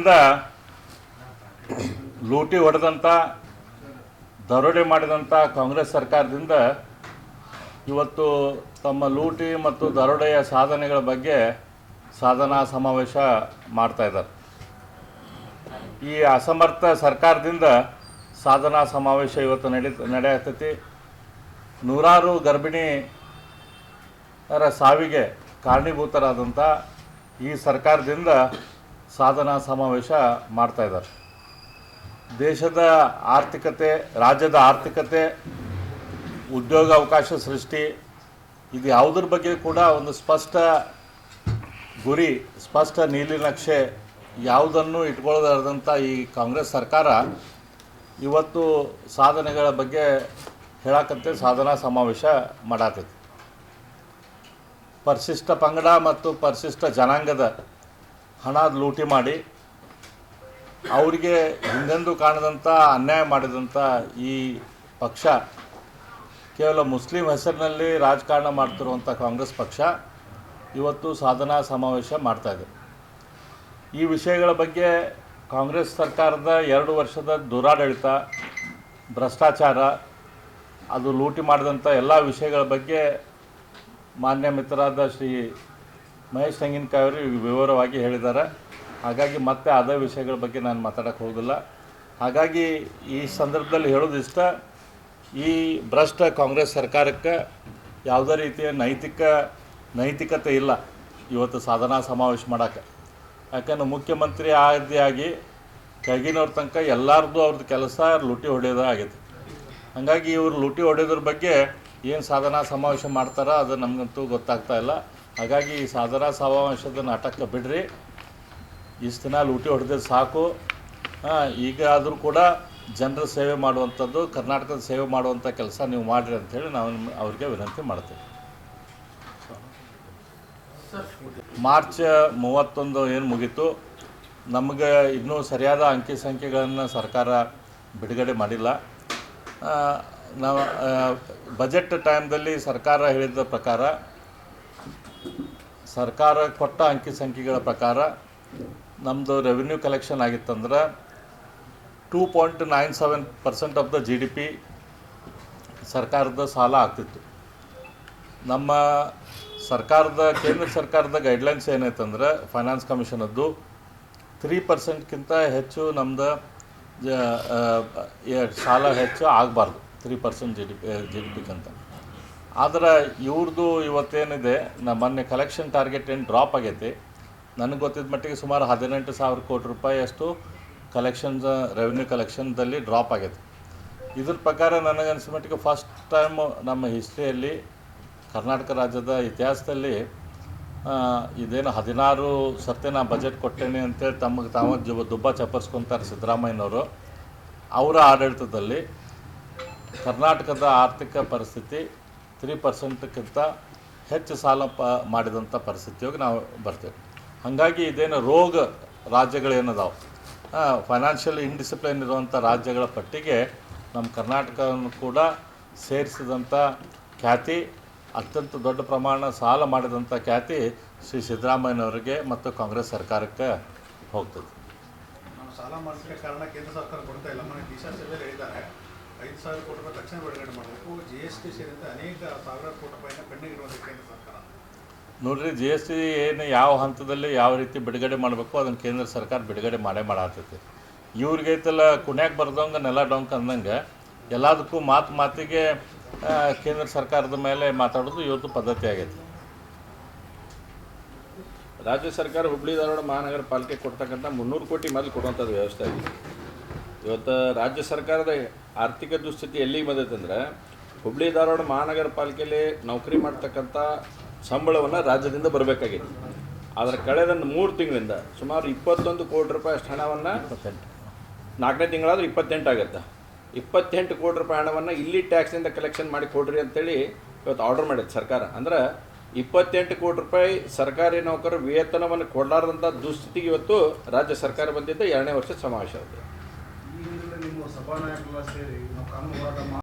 ಸರ್ಕಾರದಿಂದ ಲೂಟಿ ಹೊಡೆದಂಥ ದರೋಡೆ ಮಾಡಿದಂಥ ಕಾಂಗ್ರೆಸ್ ಸರ್ಕಾರದಿಂದ ಇವತ್ತು ತಮ್ಮ ಲೂಟಿ ಮತ್ತು ದರೋಡೆಯ ಸಾಧನೆಗಳ ಬಗ್ಗೆ ಸಾಧನಾ ಸಮಾವೇಶ ಮಾಡ್ತಾ ಇದ್ದಾರೆ. ಈ ಅಸಮರ್ಥ ಸರ್ಕಾರದಿಂದ ಸಾಧನಾ ಸಮಾವೇಶ ಇವತ್ತು ನಡಿ, ನಡೆಯತೈತಿ. ನೂರಾರು ಗರ್ಭಿಣಿಯರ ಸಾವಿಗೆ ಕಾರಣೀಭೂತರಾದಂಥ ಈ ಸರ್ಕಾರದಿಂದ ಸಾಧನಾ ಸಮಾವೇಶ ಮಾಡ್ತಾ ಇದ್ದಾರೆ. ದೇಶದ ಆರ್ಥಿಕತೆ, ರಾಜ್ಯದ ಆರ್ಥಿಕತೆ ಉದ್ಯೋಗ ಅವಕಾಶ ಸೃಷ್ಟಿ, ಇದು ಯಾವುದ್ರ ಬಗ್ಗೆ ಕೂಡ ಒಂದು ಸ್ಪಷ್ಟ ಗುರಿ, ಸ್ಪಷ್ಟ ನೀಲಿ ನಕ್ಷೆ ಯಾವುದನ್ನು ಇಟ್ಕೊಳ್ಳದಾದಂಥ ಈ ಕಾಂಗ್ರೆಸ್ ಸರ್ಕಾರ ಇವತ್ತು ಸಾಧನೆಗಳ ಬಗ್ಗೆ ಹೇಳಕ್ಕಂತೆ ಸಾಧನಾ ಸಮಾವೇಶ ಮಾಡಾತೈತಿ ಪರಿಶಿಷ್ಟ ಪಂಗಡ ಮತ್ತು ಪರಿಶಿಷ್ಟ ಜನಾಂಗದ ಹಣ ಲೂಟಿ ಮಾಡಿ ಅವರಿಗೆ ಹಿಂದೆಂದೂ ಕಾಣದಂಥ ಅನ್ಯಾಯ ಮಾಡಿದಂಥ ಈ ಪಕ್ಷ ಕೇವಲ ಮುಸ್ಲಿಂ ಹೆಸರಿನಲ್ಲಿ ರಾಜಕಾರಣ ಮಾಡ್ತಿರುವಂಥ ಕಾಂಗ್ರೆಸ್ ಪಕ್ಷ ಇವತ್ತು ಸಾಧನಾ ಸಮಾವೇಶ ಮಾಡ್ತಾಯಿದೆ ಈ ವಿಷಯಗಳ ಬಗ್ಗೆ ಕಾಂಗ್ರೆಸ್ ಸರ್ಕಾರದ ಎರಡು ವರ್ಷದ ದುರಾಡಳಿತ, ಭ್ರಷ್ಟಾಚಾರ, ಅದು ಲೂಟಿ ಮಾಡಿದಂಥ ಎಲ್ಲ ವಿಷಯಗಳ ಬಗ್ಗೆ ಮಾನ್ಯ ಮಿತ್ರರಾದ ಶ್ರೀ ಮಹೇಶ್ ತೆಂಗಿನಕಾಯಿ ಅವರು ವಿವರವಾಗಿ ಹೇಳಿದ್ದಾರೆ. ಹಾಗಾಗಿ ಮತ್ತೆ ಅದೇ ವಿಷಯಗಳ ಬಗ್ಗೆ ನಾನು ಮಾತಾಡೋಕ್ಕೆ ಹೋಗೋದಿಲ್ಲ. ಹಾಗಾಗಿ ಈ ಸಂದರ್ಭದಲ್ಲಿ ಹೇಳೋದಿಷ್ಟ ಈ ಭ್ರಷ್ಟ ಕಾಂಗ್ರೆಸ್ ಸರ್ಕಾರಕ್ಕೆ ಯಾವುದೇ ರೀತಿಯ ನೈತಿಕ, ನೈತಿಕತೆ ಇಲ್ಲ ಇವತ್ತು ಸಾಧನಾ ಸಮಾವೇಶ ಮಾಡೋಕ್ಕೆ. ಯಾಕಂದ್ರೆ ಮುಖ್ಯಮಂತ್ರಿ ಆದಿಯಾಗಿ ಕೆಳಗಿನವ್ರ ತನಕ ಎಲ್ಲರದ್ದು ಅವ್ರದ್ದು ಕೆಲಸ ಲೂಟಿ ಹೊಡೆಯೋದೇ ಆಗೈತೆ. ಹಾಗಾಗಿ ಇವರು ಲೂಟಿ ಹೊಡೆಯೋದ್ರ ಬಗ್ಗೆ ಏನು ಸಾಧನಾ ಸಮಾವೇಶ ಮಾಡ್ತಾರೋ ಅದು ನಮಗಂತೂ ಗೊತ್ತಾಗ್ತಾ ಇಲ್ಲ. ಹಾಗಾಗಿ ಈ ಸಾಧಾರ ಸಮಾವೇಶದ ನಾಟಕ ಬಿಡ್ರಿ. ಇಷ್ಟು ದಿನ ಲೂಟಿ ಹೊಡೆದ ಸಾಕು. ಈಗ ಆದರೂ ಕೂಡ ಜನರ ಸೇವೆ ಮಾಡುವಂಥದ್ದು, ಕರ್ನಾಟಕದ ಸೇವೆ ಮಾಡುವಂಥ ಕೆಲಸ ನೀವು ಮಾಡಿರಿ ಅಂಥೇಳಿ ನಾವು ನಿಮ್ಮ ಅವ್ರಿಗೆ ವಿನಂತಿ ಮಾಡ್ತೇವೆ. ಮಾರ್ಚ್ ಮೂವತ್ತೊಂದು ಏನು ಮುಗೀತು, ನಮಗೆ ಇನ್ನೂ ಸರಿಯಾದ ಅಂಕಿ ಸಂಖ್ಯೆಗಳನ್ನು ಸರ್ಕಾರ ಬಿಡುಗಡೆ ಮಾಡಿಲ್ಲ. ನಾವು ಬಜೆಟ್ ಟೈಮ್ದಲ್ಲಿ ಸರ್ಕಾರ ಹೇಳಿದ ಪ್ರಕಾರ ಸರ್ಕಾರ ಕೊಟ್ಟ ಅಂಕಿ ಸಂಖ್ಯೆಗಳ ಪ್ರಕಾರ ನಮ್ಮದು revenue collection ಆಗಿತ್ತಂದ್ರೆ two point nine seven percent of the G D P ಸರ್ಕಾರದ ಸಾಲ ಆಗ್ತಿತ್ತು. ನಮ್ಮ ಸರ್ಕಾರದ, ಕೇಂದ್ರ ಸರ್ಕಾರದ ಗೈಡ್ಲೈನ್ಸ್ ಏನೈತಂದ್ರೆ ಫೈನಾನ್ಸ್ ಕಮಿಷನದ್ದು ತ್ರೀ ಪರ್ಸೆಂಟ್ಗಿಂತ ಹೆಚ್ಚು ನಮ್ಮದು ಸಾಲ ಹೆಚ್ಚು ಆಗಬಾರ್ದು three percent G D P G D ಪಿಗಿಂತ ಆದ್ರೆ ಇವ್ರದ್ದು ಇವತ್ತೇನಿದೆ ನಮ್ಮ ಮೊನ್ನೆ ಕಲೆಕ್ಷನ್ ಟಾರ್ಗೆಟ್ ಏನು ಡ್ರಾಪ್ ಆಗೈತಿ. ನನಗೆ ಗೊತ್ತಿದ್ದ ಮಟ್ಟಿಗೆ ಸುಮಾರು ಹದಿನೆಂಟು ಸಾವಿರ ಕೋಟಿ ರೂಪಾಯಿ ಅಷ್ಟು ಕಲೆಕ್ಷನ್ಸ್ ರೆವಿನ್ಯೂ ಕಲೆಕ್ಷನ್ದಲ್ಲಿ ಡ್ರಾಪ್ ಆಗೈತೆ. ಇದ್ರ ಪ್ರಕಾರ ನನಗನ್ಸಿದ ಮಟ್ಟಿಗೆ ಫಸ್ಟ್ ಟೈಮ್ ನಮ್ಮ ಹಿಸ್ಟ್ರಿಯಲ್ಲಿ ಕರ್ನಾಟಕ ರಾಜ್ಯದ ಇತಿಹಾಸದಲ್ಲಿ ಇದೇನು ಹದಿನಾರು ಸರ್ತಿ ನಾ ಬಜೆಟ್ ಕೊಟ್ಟೇನೆ ಅಂತೇಳಿ ತಮಗೆ ತಾವು ಜುಬ ದುಬ್ಬ ಚಪ್ಪರ್ಸ್ಕೊತಾರೆ ಸಿದ್ದರಾಮಯ್ಯನವರು, ಅವರ ಆಡಳಿತದಲ್ಲಿ ಕರ್ನಾಟಕದ ಆರ್ಥಿಕ ಪರಿಸ್ಥಿತಿ ತ್ರೀ ಪರ್ಸೆಂಟ್ಕ್ಕಿಂತ ಹೆಚ್ಚು ಸಾಲ ಪ ಮಾಡಿದಂಥ ಪರಿಸ್ಥಿತಿಯಾಗಿ ನಾವು ಬರ್ತೇವೆ. ಹಾಗಾಗಿ ಇದೇನು ರೋಗ ರಾಜ್ಯಗಳೇನದಾವೆ? ಫೈನಾನ್ಷಿಯಲ್ ಇಂಡಿಸಿಪ್ಲಿನ್ ಇರುವಂಥ ರಾಜ್ಯಗಳ ಪಟ್ಟಿಗೆ ನಮ್ಮ ಕರ್ನಾಟಕವನ್ನು ಕೂಡ ಸೇರಿಸಿದಂಥ ಖ್ಯಾತಿ, ಅತ್ಯಂತ ದೊಡ್ಡ ಪ್ರಮಾಣ ಸಾಲ ಮಾಡಿದಂಥ ಖ್ಯಾತಿ ಶ್ರೀ ಸಿದ್ದರಾಮಯ್ಯನವರಿಗೆ ಮತ್ತು ಕಾಂಗ್ರೆಸ್ ಸರ್ಕಾರಕ್ಕೆ ಹೋಗ್ತದೆ. ಸಾಲ ಕಾರಣ ಕೇಂದ್ರ ಸರ್ಕಾರ ಕೊಡ್ತಾ ಇಲ್ಲ. ಹೇಳಿದ್ದಾರೆ. ಐದು ಸಾವಿರ ಕೋಟಿ ರೂಪಾಯಿ ತಕ್ಷಣ ಬಿಡುಗಡೆ ಮಾಡಬೇಕು. ಜಿ ಎಸ್ ಟಿ ಸೇರಿದಂತೆ ಅನೇಕ ಸಾವಿರಾರು ಕೋಟಿ ರೂಪಾಯಿನ ಪೆಂಡಿಂಗ್ ಇರುವಂಥ ಕೇಂದ್ರ ಸರ್ಕಾರ. ನೋಡ್ರಿ ಜಿ ಎಸ್ ಟಿ ಏನು ಯಾವ ಹಂತದಲ್ಲಿ ಯಾವ ರೀತಿ ಬಿಡುಗಡೆ ಮಾಡಬೇಕು ಅದನ್ನು ಕೇಂದ್ರ ಸರ್ಕಾರ ಬಿಡುಗಡೆ ಮಾಡೇ ಮಾಡತ್ತೈತಿ ಇವ್ರಿಗೆ ಐತಲ್ಲ ಕುಣ್ಯಾಗ ಬರ್ದಂಗೆ ನೆಲ ಡೊಂಕ್ ಅಂದಂಗೆ ಎಲ್ಲದಕ್ಕೂ ಮಾತು ಮಾತಿಗೆ ಕೇಂದ್ರ ಸರ್ಕಾರದ ಮೇಲೆ ಮಾತಾಡೋದು ಇವತ್ತು ಪದ್ಧತಿ ಆಗೈತಿ. ರಾಜ್ಯ ಸರ್ಕಾರ ಹುಬ್ಳಿ ಧಾರವಾಡ ಮಹಾನಗರ ಪಾಲಿಕೆ ಕೊಡ್ತಕ್ಕಂಥ ಮುನ್ನೂರು ಕೋಟಿ ಮೊದಲು ಕೊಡುವಂಥದ್ದು ವ್ಯವಸ್ಥೆ ಆಗಿದೆ. ಇವತ್ತು ರಾಜ್ಯ ಸರ್ಕಾರದ ಆರ್ಥಿಕ ದುಸ್ಥಿತಿ ಎಲ್ಲಿಗೆ ಬಂದೈತಂದ್ರೆ ಹುಬ್ಳಿ ಧಾರವಾಡ ಮಹಾನಗರ ಪಾಲಿಕೆಯಲ್ಲಿ ನೌಕರಿ ಮಾಡ್ತಕ್ಕಂಥ ಸಂಬಳವನ್ನು ರಾಜ್ಯದಿಂದ ಬರಬೇಕಾಗಿತ್ತು ಆದರೆ ಕಳೆದ ಮೂರು ತಿಂಗಳಿಂದ ಸುಮಾರು ಇಪ್ಪತ್ತೊಂದು ಕೋಟಿ ರೂಪಾಯಿ ಅಷ್ಟು ಹಣವನ್ನು ನಾಲ್ಕನೇ ತಿಂಗಳಾದ್ರೆ ಇಪ್ಪತ್ತೆಂಟು ಆಗುತ್ತೆ. ಇಪ್ಪತ್ತೆಂಟು ಕೋಟಿ ರೂಪಾಯಿ ಹಣವನ್ನು ಇಲ್ಲಿ ಟ್ಯಾಕ್ಸಿಂದ ಕಲೆಕ್ಷನ್ ಮಾಡಿ ಕೊಡ್ರಿ ಅಂತೇಳಿ ಇವತ್ತು ಆರ್ಡರ್ ಮಾಡಿದೆ ಸರ್ಕಾರ. ಅಂದ್ರೆ ಇಪ್ಪತ್ತೆಂಟು ಕೋಟಿ ರೂಪಾಯಿ ಸರ್ಕಾರಿ ನೌಕರರ ವೇತನವನ್ನು ಕೊಡಲಾರ್ದಂಥ ದುಸ್ಥಿತಿಗೆ ಇವತ್ತು ರಾಜ್ಯ ಸರ್ಕಾರ ಬಂದಿದ್ದ ಎರಡನೇ ವರ್ಷ ಸಮಾವೇಶ ಆಗುತ್ತೆ ಈ ಹಿಂದೆ ನಿಮ್ಮ ಸಭಾನಾಯಕರೆಲ್ಲ ಸೇರಿ ನಾವು ಕಾನೂನು ಹೋರಾಟ